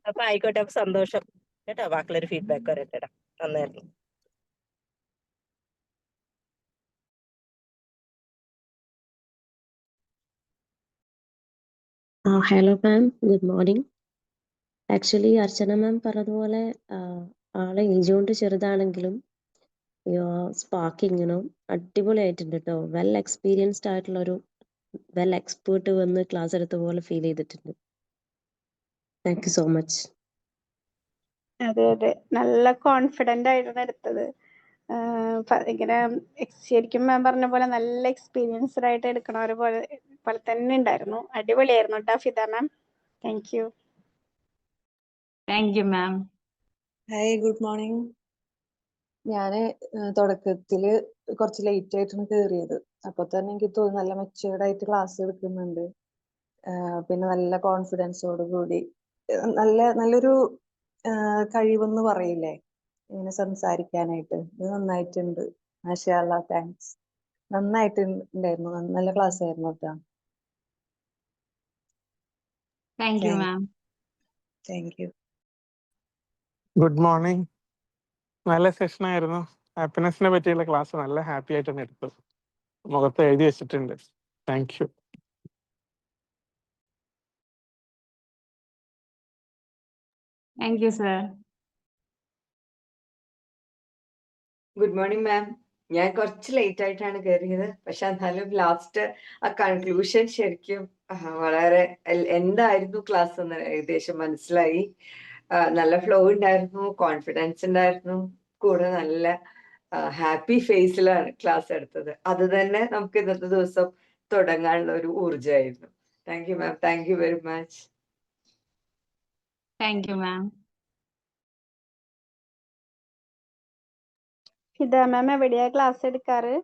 അപ്പൊ ആയിക്കോട്ടെ അപ്പൊ സന്തോഷം. കേട്ടോ ബാക്കിലൊരു ഫീഡ്ബാക്ക് വരട്ടെടാ. നന്നായിരുന്നു. Hello ma'am good morning actually Archana ma'am പറഞ്ഞതുപോലെ ആളെ ഏജ് ചെറുതാണെങ്കിലും ചെറുതാണെങ്കിലും സ്പാർക്കിങ്ങിനും അടിപൊളിയായിട്ടുണ്ട് കേട്ടോ വെൽ എക്സ്പീരിയൻസ്ഡ് ആയിട്ടുള്ള ഒരു വെൽ എക്സ്പേർട്ട് വന്ന് ക്ലാസ് എടുത്ത പോലെ ഫീൽ ചെയ്തിട്ടുണ്ട്. താങ്ക് യു സോ മച്ച് അതെ അതെ. നല്ല കോൺഫിഡന്റ് ആയിരുന്നു എടുത്തത്. ഇങ്ങനെ ശരിക്കും മാം പറഞ്ഞ പോലെ നല്ല എക്സ്പീരിയൻസ്ഡ് ആയിട്ട് എടുക്കണവരെ പോലെ പോലെ തന്നെ ഉണ്ടായിരുന്നു. അടിപൊളിയായിരുന്നു കേട്ടോ Fida ma'am thank you thank you ma'am hi good morning ഞാൻ തുടക്കത്തിൽ കുറച്ച് ലേറ്റ് ആയിട്ടാണ് കയറിയത് അപ്പോൾ തന്നെ എനിക്ക് തോന്നി നല്ല മെച്ചുവേർഡ് ആയിട്ട് ക്ലാസ് എടുക്കുന്നുണ്ട്. പിന്നെ നല്ല കോൺഫിഡൻസോട് കൂടി. നല്ല നല്ലൊരു കഴിവെന്ന് പറയില്ലേ? ഇങ്ങനെ സംസാരിക്കാനായിട്ട്. ഇത് നന്നായിട്ടുണ്ട്. മാഷാല്ല താങ്ക്സ് നന്നായിട്ട് ഉണ്ടായിരുന്നു നല്ല ക്ലാസ് ആയിരുന്നു കേട്ടോ thank you ma'am thank you good morning നല്ല സെഷൻ ആയിരുന്നു ഹാപ്പിനെസിനെ പറ്റിയുള്ള ക്ലാസ് നല്ല ഹാപ്പി ആയിട്ട് തന്നെ എടുത്തു. മുഖത്ത് എഴുതി വെച്ചിട്ടുണ്ട്. Thank you thank you sir good morning ma'am ഞാൻ കുറച്ച് ലേറ്റ് ആയിട്ടാണ് കയറിയത് പക്ഷെ എന്നാലും ലാസ്റ്റ് ആ കൺക്ലൂഷൻ ശരിക്കും വളരെ എന്തായിരുന്നു ക്ലാസ് എന്ന് ഏകദേശം മനസ്സിലായി. നല്ല ഫ്ലോ ഉണ്ടായിരുന്നു കോൺഫിഡൻസ് ഉണ്ടായിരുന്നു. കൂടെ നല്ല ഹാപ്പി ഫേസിലാണ് ക്ലാസ് എടുത്തത്. അത് തന്നെ നമുക്ക് ഇന്നത്തെ ദിവസം തുടങ്ങാനുള്ള ഒരു ഊർജമായിരുന്നു thank you ma'am thank you very much thank you ma'am ma'am എവിടെയാ ക്ലാസ് എടുക്കാറ്?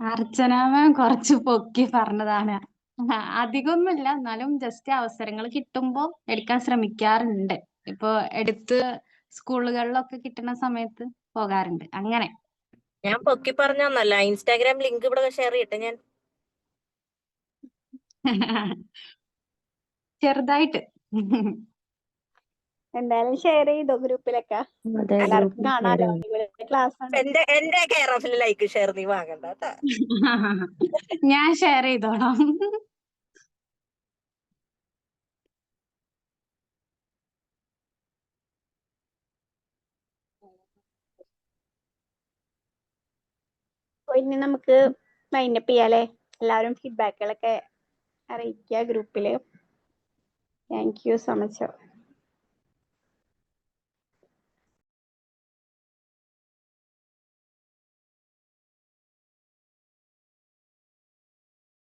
അർച്ചന മാം കുറച്ച് പൊക്കി പറഞ്ഞതാണ്. അധികമൊന്നുമില്ല എന്നാലും ജസ്റ്റ് അവസരങ്ങൾ കിട്ടുമ്പോൾ എടുക്കാൻ ശ്രമിക്കാറുണ്ട്. ഇപ്പൊ എടുത്ത് സ്കൂളുകളിലൊക്കെ കിട്ടുന്ന സമയത്ത് പോകാറുണ്ട്. അങ്ങനെ. ഞാൻ പൊക്കി പറഞ്ഞല്ല ഇൻസ്റ്റാഗ്രാം ലിങ്ക് ഇവിടെ ഷെയർ ചെയ്യട്ടെ ഞാൻ. ചെറുതായിട്ട്. എന്തായാലും ഷെയർ ചെയ്തോ ഗ്രൂപ്പിലൊക്കെ കാണാലോ. ക്ലാസ് ആണ്. എന്റെ എന്റെ കെയർ ഓഫിൽ ലൈക്ക് ഷെയർ നീ വാങ്ങണ്ട ഞാൻ ഷെയർ ചെയ്തോളാം. ഇനി നമുക്ക് വൈൻഡപ്പ് ചെയ്യാലേ എല്ലാവരും ഫീഡ്ബാക്കുകളൊക്കെ അറിയിക്കുക ഗ്രൂപ്പിൽ താങ്ക് യു സോ മച്ച്